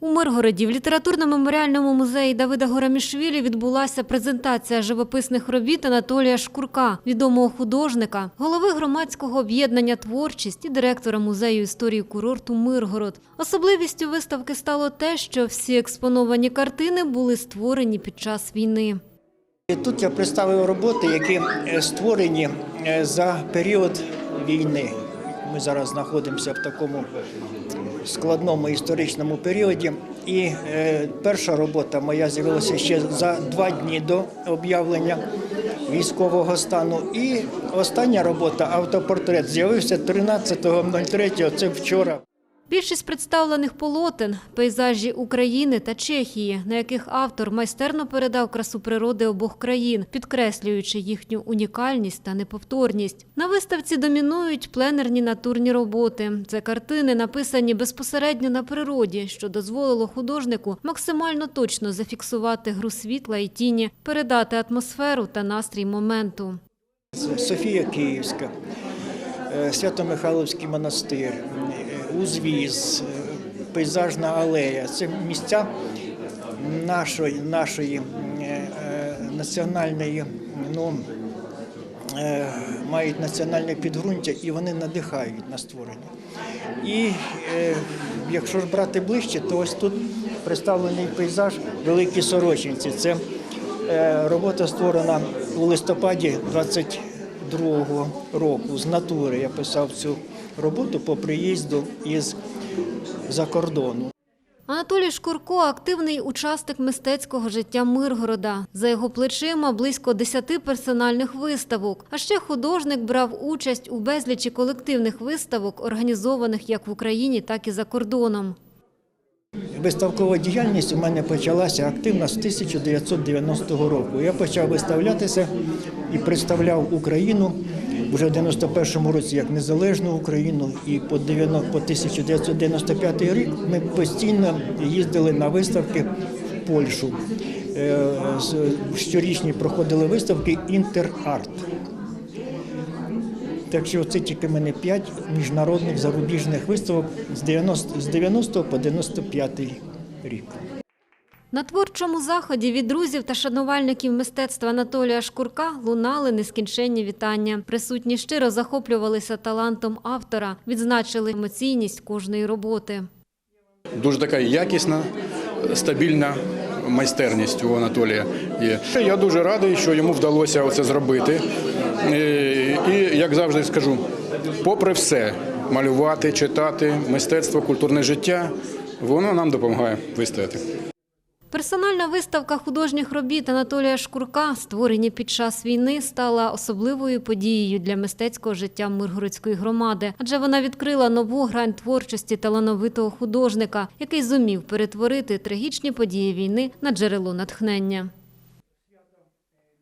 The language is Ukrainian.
У Миргороді в літературно-меморіальному музеї Давида Горамішвілі відбулася презентація живописних робіт Анатолія Шкурка, відомого художника, голови громадського об'єднання «Творчість» і директора музею історії курорту Миргород. Особливістю виставки стало те, що всі експоновані картини були створені під час війни. Тут я представив роботи, які е, створені е, за період війни. Ми зараз знаходимося в такому складному історичному періоді. І е, перша робота моя з'явилася ще за два дні до об'явлення військового стану. І остання робота автопортрет з'явився 13.03, це вчора. Більшість представлених полотен – пейзажі України та Чехії, на яких автор майстерно передав красу природи обох країн, підкреслюючи їхню унікальність та неповторність. На виставці домінують пленерні натурні роботи. Це картини, написані безпосередньо на природі, що дозволило художнику максимально точно зафіксувати гру світла і тіні, передати атмосферу та настрій моменту. Софія Київська, е, Свято-Михайловський монастир, Узвіз, е, пейзажна алея. Це місця нашої, нашої е, національної, ну, е, мають національне підґрунтя і вони надихають на створення. І якщо ж брати ближче, то ось тут представлений пейзаж Великі Сорочинці. Це робота створена у листопаді 22-го року з натури. Я писав цю роботу по приїзду із за кордону. Анатолій Шкурко – активний учасник мистецького життя Миргорода. За його плечима близько 10 персональних виставок. А ще художник брав участь у безлічі колективних виставок, організованих як в Україні, так і за кордоном. Виставкова діяльність у мене почалася активно з 1990 року. Я почав виставлятися і представляв Україну вже в 91-му році як незалежну Україну. І по 1995 рік ми постійно їздили на виставки в Польщу. Е, Щорічні проходили виставки Інтерарт. Так що це тільки мене п'ять міжнародних зарубіжних виставок з 90, з 90 по 95 рік. На творчому заході від друзів та шанувальників мистецтва Анатолія Шкурка лунали нескінченні вітання. Присутні щиро захоплювалися талантом автора, відзначили емоційність кожної роботи. Дуже така якісна, стабільна майстерність у Анатолія є. Я дуже радий, що йому вдалося це зробити. Е, І як завжди скажу, попри все, малювати, читати, мистецтво, культурне життя, воно нам допомагає вистояти. Персональна виставка художніх робіт Анатолія Шкурка, створені під час війни, стала особливою подією для мистецького життя Миргородської громади, адже вона відкрила нову грань творчості талановитого художника, який зумів перетворити трагічні події війни на джерело натхнення.